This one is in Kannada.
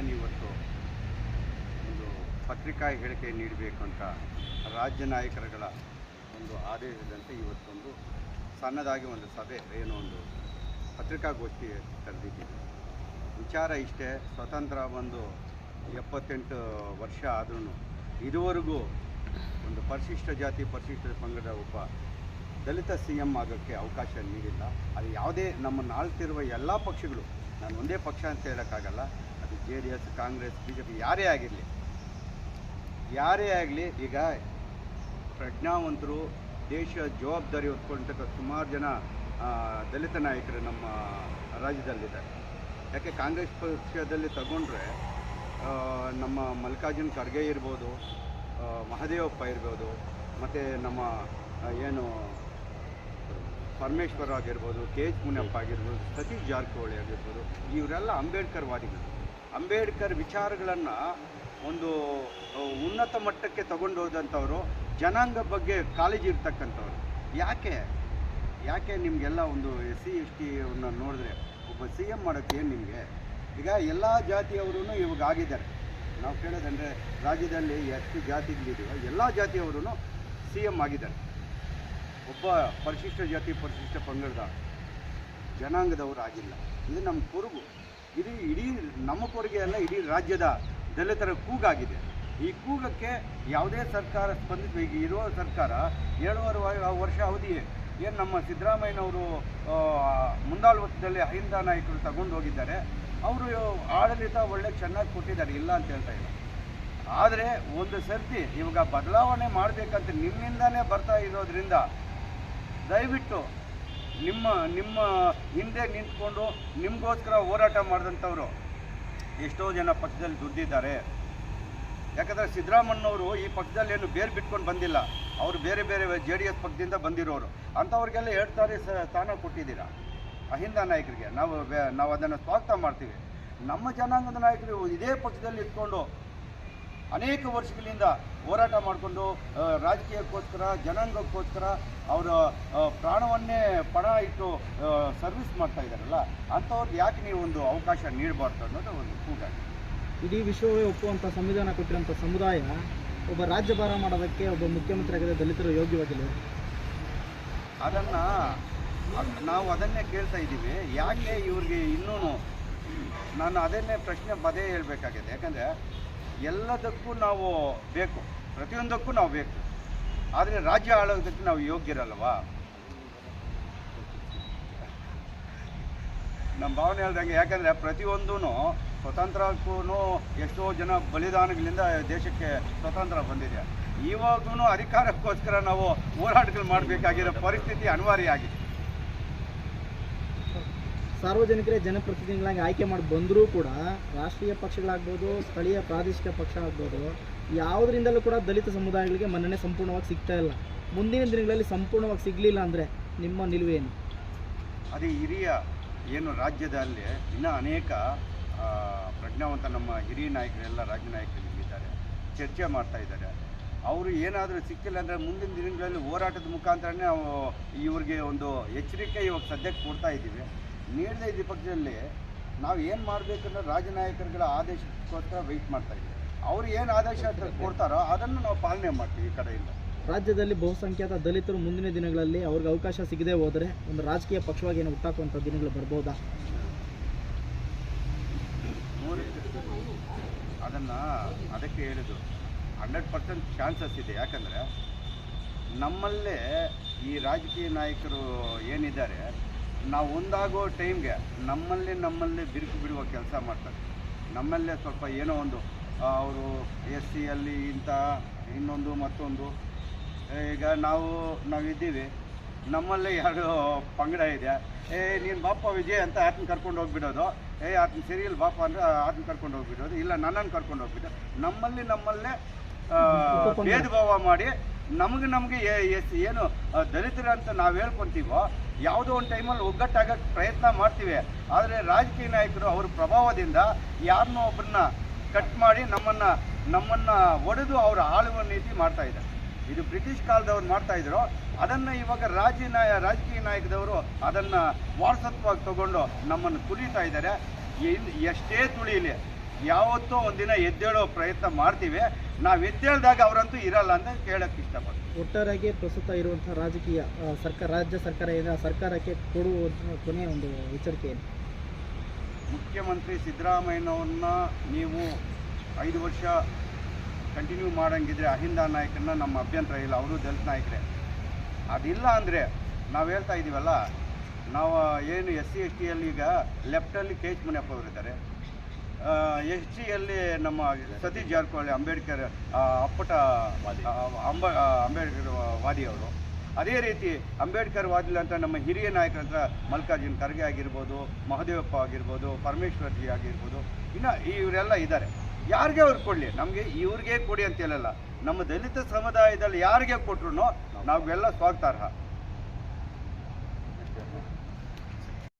ಏನು ಇವತ್ತು ಒಂದು ಪತ್ರಿಕಾ ಹೇಳಿಕೆ ನೀಡಬೇಕು ಅಂತ ರಾಜ್ಯ ನಾಯಕರುಗಳ ಒಂದು ಆದೇಶದಂತೆ ಇವತ್ತೊಂದು ಸಣ್ಣದಾಗಿ ಒಂದು ಸಭೆ, ಏನೋ ಒಂದು ಪತ್ರಿಕಾಗೋಷ್ಠಿ ಕರೆದಿದ್ದೀವಿ. ವಿಚಾರ ಇಷ್ಟೇ, ಸ್ವತಂತ್ರ ಒಂದು ಎಪ್ಪತ್ತೆಂಟು ವರ್ಷ ಆದ್ರೂ ಇದುವರೆಗೂ ಒಂದು ಪರಿಶಿಷ್ಟ ಜಾತಿ, ಪರಿಶಿಷ್ಟ ಪಂಗಡ ಒಬ್ಬ ದಲಿತ ಸಿ ಎಂ ಆಗೋಕ್ಕೆ ಅವಕಾಶ ನೀಡಿಲ್ಲ. ಅದು ಯಾವುದೇ ನಮ್ಮನ್ನು ಆಳ್ತಿರುವ ಎಲ್ಲ ಪಕ್ಷಗಳು, ನಾನು ಒಂದೇ ಪಕ್ಷ ಅಂತ ಹೇಳೋಕ್ಕಾಗಲ್ಲ. J D S Congress B J P ಯಾರೇ ಆಗಿರಲಿ, ಯಾರೇ ಆಗಲಿ ಈಗ ಪ್ರಜ್ಞಾವಂತರು, ದೇಶ ಜವಾಬ್ದಾರಿ ಹೊತ್ಕೊಂಡಿರ್ತಕ್ಕ ಸುಮಾರು ಜನ ದಲಿತ ನಾಯಕರು ನಮ್ಮ ರಾಜ್ಯದಲ್ಲಿದ್ದಾರೆ. ಯಾಕೆ ಕಾಂಗ್ರೆಸ್ ಪಕ್ಷದಲ್ಲಿ ತಗೊಂಡ್ರೆ ನಮ್ಮ ಮಲ್ಲಿಕಾರ್ಜುನ್ ಖರ್ಗೆ ಇರ್ಬೋದು ಮಹದೇವಪ್ಪ ಇರ್ಬೋದು, ಮತ್ತು ನಮ್ಮ ಏನು ಪರಮೇಶ್ವರ ಆಗಿರ್ಬೋದು, ಕೆ ಎಚ್ ಮುನಿಯಪ್ಪ ಆಗಿರ್ಬೋದು, ಸತೀಶ್ ಜಾರಕಿಹೊಳಿ ಆಗಿರ್ಬೋದು, ಇವರೆಲ್ಲ ಅಂಬೇಡ್ಕರ್ ವಾದಿಗಳು. ಅಂಬೇಡ್ಕರ್ ವಿಚಾರಗಳನ್ನು ಒಂದು ಉನ್ನತ ಮಟ್ಟಕ್ಕೆ ತಗೊಂಡು ಹೋದಂಥವ್ರು ಜನಾಂಗ ಬಗ್ಗೆ ಕಾಳಜಿ ಇರ್ತಕ್ಕಂಥವ್ರು. ಯಾಕೆ? ಯಾಕೆ ನಿಮಗೆಲ್ಲ ಒಂದು ಎಸ್ ಸಿ ಎಸ್ ಟಿಯನ್ನು ನೋಡಿದ್ರೆ ಒಬ್ಬ ಸಿ ಎಂ ಮಾಡೋಕ್ಕೆ ಏನು ನಿಮಗೆ? ಈಗ ಎಲ್ಲ ಜಾತಿಯವರು ಇವಾಗ ಆಗಿದ್ದಾರೆ. ನಾವು ಕೇಳೋದಂದರೆ ರಾಜ್ಯದಲ್ಲಿ ಎಷ್ಟು ಜಾತಿಗಳಿದೆಯೋ ಎಲ್ಲ ಜಾತಿಯವರು ಸಿ ಎಂ ಆಗಿದ್ದಾರೆ. ಒಬ್ಬ ಪರಿಶಿಷ್ಟ ಜಾತಿ, ಪರಿಶಿಷ್ಟ ಪಂಗಡದ ಜನಾಂಗದವರು ಆಗಿಲ್ಲ. ಇದು ನಮ್ಮ ಕೊರಗು ಇದು ಇಡೀ ನಮ್ಮ ಕೊಡುಗೆ ಅಲ್ಲ ಇಡೀ ರಾಜ್ಯದ ದಲಿತರ ಕೂಗಾಗಿದೆ. ಈ ಕೂಗಕ್ಕೆ ಯಾವುದೇ ಸರ್ಕಾರ ಸ್ಪಂದಿಸಬೇಕು. ಈಗ ಇರುವ ಸರ್ಕಾರ ಏಳುವರೆ ವರ್ಷ ಅವಧಿ ಏನು ನಮ್ಮ ಸಿದ್ದರಾಮಯ್ಯನವರು ಮುಂದಾಳ್ವತ್ತದಲ್ಲಿ ಅಹಿಂದ ನಾಯಕರು ತಗೊಂಡು ಹೋಗಿದ್ದಾರೆ. ಅವರು ಆಡಳಿತ ಒಳ್ಳೆ ಚೆನ್ನಾಗಿ ಕೊಟ್ಟಿದ್ದಾರೆ. ಇಲ್ಲ ಅಂತ ಹೇಳ್ತಾ ಇಲ್ಲ. ಆದರೆ ಒಂದು ಸರ್ತಿ ಇವಾಗ ಬದಲಾವಣೆ ಮಾಡಬೇಕಂತ ನಿಮ್ಮಿಂದಲೇ ಬರ್ತಾ ಇರೋದ್ರಿಂದ ದಯವಿಟ್ಟು ನಿಮ್ಮ ನಿಮ್ಮ ಹಿಂದೆ ನಿಂತ್ಕೊಂಡು ನಿಮಗೋಸ್ಕರ ಹೋರಾಟ ಮಾಡಿದಂಥವ್ರು ಎಷ್ಟೋ ಜನ ಪಕ್ಷದಲ್ಲಿ ದುಡ್ಡಿದ್ದಾರೆ. ಯಾಕಂದರೆ ಸಿದ್ದರಾಮಣ್ಣವರು ಈ ಪಕ್ಷದಲ್ಲಿ ಏನು ಬೇರೆ ಬಿಟ್ಕೊಂಡು ಬಂದಿಲ್ಲ. ಅವರು ಬೇರೆ ಬೇರೆ ಜೆ ಡಿ ಎಸ್ ಪಕ್ಷದಿಂದ ಬಂದಿರೋರು. ಅಂಥವ್ರಿಗೆಲ್ಲ ಎರಡು ಸಾರಿ ಸ್ಥಾನ ಕೊಟ್ಟಿದ್ದೀರಾ? ಅಹಿಂದ ನಾಯಕರಿಗೆ. ನಾವು ನಾವು ಅದನ್ನು ಸ್ವಾಗತ ಮಾಡ್ತೀವಿ. ನಮ್ಮ ಜನಾಂಗದ ನಾಯಕರು ಇದೇ ಪಕ್ಷದಲ್ಲಿ ಇಟ್ಕೊಂಡು ಅನೇಕ ವರ್ಷಗಳಿಂದ ಹೋರಾಟ ಮಾಡಿಕೊಂಡು ರಾಜಕೀಯಕ್ಕೋಸ್ಕರ ಜನಾಂಗಕ್ಕೋಸ್ಕರ ಅವರ ಪ್ರಾಣವನ್ನೇ ಪಣ ಇಟ್ಟು ಸರ್ವಿಸ್ ಮಾಡ್ತಾ ಇದ್ದಾರಲ್ಲ ಅಂಥವ್ರಿಗೆ ಯಾಕೆ ನೀವು ಒಂದು ಅವಕಾಶ ನೀಡಬಾರ್ದು ಅನ್ನೋದು ಒಂದು ಕೂಗಾಗಿದೆ ಇಡೀ ವಿಶ್ವವೇ ಒಪ್ಪುವಂಥ ಸಂವಿಧಾನ ಕೊಟ್ಟಿರೋಂಥ ಸಮುದಾಯ ಒಬ್ಬ ರಾಜ್ಯಭಾರ ಮಾಡೋದಕ್ಕೆ ಒಬ್ಬ ಮುಖ್ಯಮಂತ್ರಿ ಆಗಿದೆ ದಲಿತರು ಯೋಗ್ಯವಾಗಿಲ್ಲ. ಅದನ್ನು ನಾವು ಅದನ್ನೇ ಕೇಳ್ತಾ ಇದ್ದೀವಿ. ಯಾಕೆ ಇವ್ರಿಗೆ ಇನ್ನೂ ನಾನು ಅದನ್ನೇ ಪ್ರಶ್ನೆ ಪದೇ ಹೇಳಬೇಕಾಗಿದೆ. ಯಾಕಂದರೆ ಎಲ್ಲದಕ್ಕೂ ನಾವು ಬೇಕು. ಪ್ರತಿಯೊಂದಕ್ಕೂ ನಾವು ಬೇಕು. ಆದರೆ ರಾಜ್ಯ ಆಳೋದಕ್ಕೆ ನಾವು ಯೋಗ್ಯರಲ್ವಾ? ನಮ್ಮ ಭಾವನೆ ಹೇಳ್ದಂಗೆ, ಯಾಕಂದರೆ ಪ್ರತಿಯೊಂದೂ ಸ್ವತಂತ್ರಕ್ಕೂ ಎಷ್ಟೋ ಜನ ಬಲಿದಾನಗಳಿಂದ ದೇಶಕ್ಕೆ ಸ್ವತಂತ್ರ ಬಂದಿದೆ. ಇವಾಗೂ ಅಧಿಕಾರಕ್ಕೋಸ್ಕರ ನಾವು ಹೋರಾಟಗಳು ಮಾಡಬೇಕಾಗಿರೋ ಪರಿಸ್ಥಿತಿ ಅನಿವಾರ್ಯ ಆಗಿದೆ. ಸಾರ್ವಜನಿಕರೇ ಜನಪ್ರತಿನಿಧಿಗಳಾಗಿ ಆಯ್ಕೆ ಮಾಡಿ ಬಂದರೂ ಕೂಡ ರಾಷ್ಟ್ರೀಯ ಪಕ್ಷಗಳಾಗ್ಬೋದು, ಸ್ಥಳೀಯ ಪ್ರಾದೇಶಿಕ ಪಕ್ಷ ಆಗ್ಬೋದು ಯಾವುದರಿಂದಲೂ ಕೂಡ ದಲಿತ ಸಮುದಾಯಗಳಿಗೆ ಮನ್ನಣೆ ಸಂಪೂರ್ಣವಾಗಿ ಸಿಗ್ತಾ ಇಲ್ಲ. ಮುಂದಿನ ದಿನಗಳಲ್ಲಿ ಸಂಪೂರ್ಣವಾಗಿ ಸಿಗಲಿಲ್ಲ ಅಂದರೆ ನಿಮ್ಮ ನಿಲುವೇನು? ಅದೇ ಹಿರಿಯ ಏನು ರಾಜ್ಯದಲ್ಲಿ ಇನ್ನೂ ಅನೇಕ ಪ್ರಜ್ಞಾವಂತ ನಮ್ಮ ಹಿರಿಯ ನಾಯಕರೆಲ್ಲ ರಾಜ್ಯ ನಾಯಕರಿದ್ದಾರೆ ಚರ್ಚೆ ಮಾಡ್ತಾ ಇದ್ದಾರೆ. ಅವರು ಏನಾದರೂ ಸಿಕ್ಕಿಲ್ಲ ಅಂದರೆ ಮುಂದಿನ ದಿನಗಳಲ್ಲಿ ಹೋರಾಟದ ಮುಖಾಂತರನೇ ನಾವು ಇವ್ರಿಗೆ ಒಂದು ಎಚ್ಚರಿಕೆ ಇವಾಗ ಸದ್ಯಕ್ಕೆ ಕೊಡ್ತಾ ಇದ್ದೀವಿ. ನೀಡದೇ ಇದ್ದ ಪಕ್ಷದಲ್ಲಿ ನಾವು ಏನು ಮಾಡಬೇಕಂದ್ರೆ ರಾಜ್ಯ ನಾಯಕರುಗಳ ಆದೇಶಕ್ಕೋಸ್ಕರ ವೆಯ್ಟ್ ಮಾಡ್ತಾ ಇದ್ದೀವಿ ಅವ್ರು ಏನು ಆದೇಶ ಕೊಡ್ತಾರೋ ಅದನ್ನು ನಾವು ಪಾಲನೆ ಮಾಡ್ತೀವಿ ಈ ಕಡೆಯಿಂದ. ರಾಜ್ಯದಲ್ಲಿ ಬಹುಸಂಖ್ಯಾತ ದಲಿತರು ಮುಂದಿನ ದಿನಗಳಲ್ಲಿ ಅವ್ರಿಗೆ ಅವಕಾಶ ಸಿಗದೆ ಹೋದರೆ ಒಂದು ರಾಜಕೀಯ ಪಕ್ಷವಾಗಿ ಏನು ಹುಟ್ಟಾಕುವಂಥ ದಿನಗಳು ಬರ್ಬೋದಾ? ಅದನ್ನು ಅದಕ್ಕೆ ಹೇಳಿದ್ರು. ಹಂಡ್ರೆಡ್ ಪರ್ಸೆಂಟ್ ಚಾನ್ಸಸ್ ಇದೆ. ಯಾಕಂದರೆ ನಮ್ಮಲ್ಲೇ ಈ ರಾಜಕೀಯ ನಾಯಕರು ಏನಿದ್ದಾರೆ ನಾವು ಒಂದಾಗೋ ಟೈಮ್ಗೆ ನಮ್ಮಲ್ಲಿ ನಮ್ಮಲ್ಲಿ ಬಿರುಕು ಬಿಡುವ ಕೆಲಸ ಮಾಡ್ತಾರೆ. ನಮ್ಮಲ್ಲೇ ಸ್ವಲ್ಪ ಏನೋ ಒಂದು ಅವರು ಎಸ್ ಸಿಯಲ್ಲಿ ಇಂಥ, ಇನ್ನೊಂದು ಮತ್ತೊಂದು. ಈಗ ನಾವು ನಾವಿದ್ದೀವಿ ನಮ್ಮಲ್ಲೇ ಯಾರು ಪಂಗಡ ಇದೆ. ಏ, ನೀನು ಬಾಪ ವಿಜಯ್ ಅಂತ ಆತನ ಕರ್ಕೊಂಡು ಹೋಗ್ಬಿಡೋದು. ಏ, ಆತನ ಸರಿಯಿಲ್ಲ ಬಾಪ ಅಂದರೆ ಆತನ ಕರ್ಕೊಂಡು ಹೋಗ್ಬಿಡೋದು. ಇಲ್ಲ ನನ್ನನ್ನು ಕರ್ಕೊಂಡು ಹೋಗ್ಬಿಟ್ಟು ನಮ್ಮಲ್ಲಿ ನಮ್ಮಲ್ಲೇ ಭೇದ ಭಾವ ಮಾಡಿ ನಮಗೆ ನಮಗೆ ಏನು ದಲಿತರು ಅಂತ ನಾವು ಹೇಳ್ಕೊತೀವೋ ಯಾವುದೋ ಒಂದು ಟೈಮಲ್ಲಿ ಒಗ್ಗಟ್ಟಾಗಕ್ಕೆ ಪ್ರಯತ್ನ ಮಾಡ್ತೀವಿ. ಆದರೆ ರಾಜಕೀಯ ನಾಯಕರು ಅವ್ರ ಪ್ರಭಾವದಿಂದ ಯಾರನ್ನೋ ಒಬ್ಬರನ್ನ ಕಟ್ ಮಾಡಿ ನಮ್ಮನ್ನು ನಮ್ಮನ್ನು ಒಡೆದು ಅವರ ಆಳುವ ನೀತಿ ಮಾಡ್ತಾ ಇದ್ದಾರೆ. ಇದು ಬ್ರಿಟಿಷ್ ಕಾಲದವ್ರು ಮಾಡ್ತಾ ಇದ್ರು. ಅದನ್ನು ಇವಾಗ ರಾಜ್ಯ ನಾಯ, ರಾಜಕೀಯ ನಾಯಕದವರು ಅದನ್ನು ವಾರಸತ್ವವಾಗಿ ತಗೊಂಡು ನಮ್ಮನ್ನು ತುಳಿತಾ ಇದ್ದಾರೆ. ಎಷ್ಟೇ ತುಳಿಯಲಿ ಯಾವತ್ತೋ ಒಂದಿನ ಎದ್ದೇಳೋ ಪ್ರಯತ್ನ ಮಾಡ್ತೀವಿ. ನಾವು ಎದ್ದೇಳ್ದಾಗ ಅವರಂತೂ ಇರಲ್ಲ ಅಂತ ಹೇಳಕ್ಕೆ ಇಷ್ಟಪಡ್ತೀನಿ. ಒಟ್ಟಾರೆಯಾಗಿ ಪ್ರಸ್ತುತ ಇರುವಂತಹ ರಾಜಕೀಯ ಸರ್ಕಾರ ರಾಜ್ಯ ಸರ್ಕಾರ ಏನ ಸರ್ಕಾರಕ್ಕೆ ಕೊಡುವ ಕೊನೆಯ ಒಂದು ಎಚ್ಚರಿಕೆ ಏನು? ಮುಖ್ಯಮಂತ್ರಿ ಸಿದ್ದರಾಮಯ್ಯನವ್ರನ್ನ ನೀವು ಐದು ವರ್ಷ ಕಂಟಿನ್ಯೂ ಮಾಡಂಗಿದ್ರೆ ಅಹಿಂದ ನಾಯಕನ ನಮ್ಮ ಅಭ್ಯಂತರ ಇಲ್ಲ ಅವರು ದಲಿತ ನಾಯಕರೇ. ಅದಿಲ್ಲ ಅಂದರೆ ನಾವು ಹೇಳ್ತಾ ಇದ್ದೀವಲ್ಲ ನಾವು ಏನು ಎಸ್ ಸಿ ಎಸ್ ಟಿಯಲ್ಲಿ ಈಗ ಲೆಫ್ಟಲ್ಲಿ ಕೆ ಎಚ್ ಮುನಿಯಪ್ಪ ಅವರಿದ್ದಾರೆ. ಎಸ್ ಜಿಯಲ್ಲಿ ನಮ್ಮ ಸತೀಶ್ ಜಾರಕಿಹೊಳಿ ಅಂಬೇಡ್ಕರ್ ಅಪ್ಪಟ ಅಂಬ ಅಂಬೇಡ್ಕರ್ ವಾದಿ ಅವರು ಅದೇ ರೀತಿ ಅಂಬೇಡ್ಕರ್ ವಾದಿಲ್ಲ ಅಂತ ನಮ್ಮ ಹಿರಿಯ ನಾಯಕರ ಹತ್ರ ಮಲ್ಲಿಕಾರ್ಜುನ್ ಖರ್ಗೆ ಆಗಿರ್ಬೋದು ಮಹದೇವಪ್ಪ ಆಗಿರ್ಬೋದು ಪರಮೇಶ್ವರ್ಜಿ ಆಗಿರ್ಬೋದು ಇನ್ನು ಇವರೆಲ್ಲ ಇದ್ದಾರೆ. ಯಾರಿಗೆ ಅವ್ರು ಕೊಡಲಿ? ನಮಗೆ ಇವ್ರಿಗೆ ಕೊಡಿ ಅಂತ ಹೇಳಲ್ಲ. ನಮ್ಮ ದಲಿತ ಸಮುದಾಯದಲ್ಲಿ ಯಾರಿಗೆ ಕೊಟ್ರು ನಾವೆಲ್ಲ ಸ್ವಾಗತಾರ್ಹ.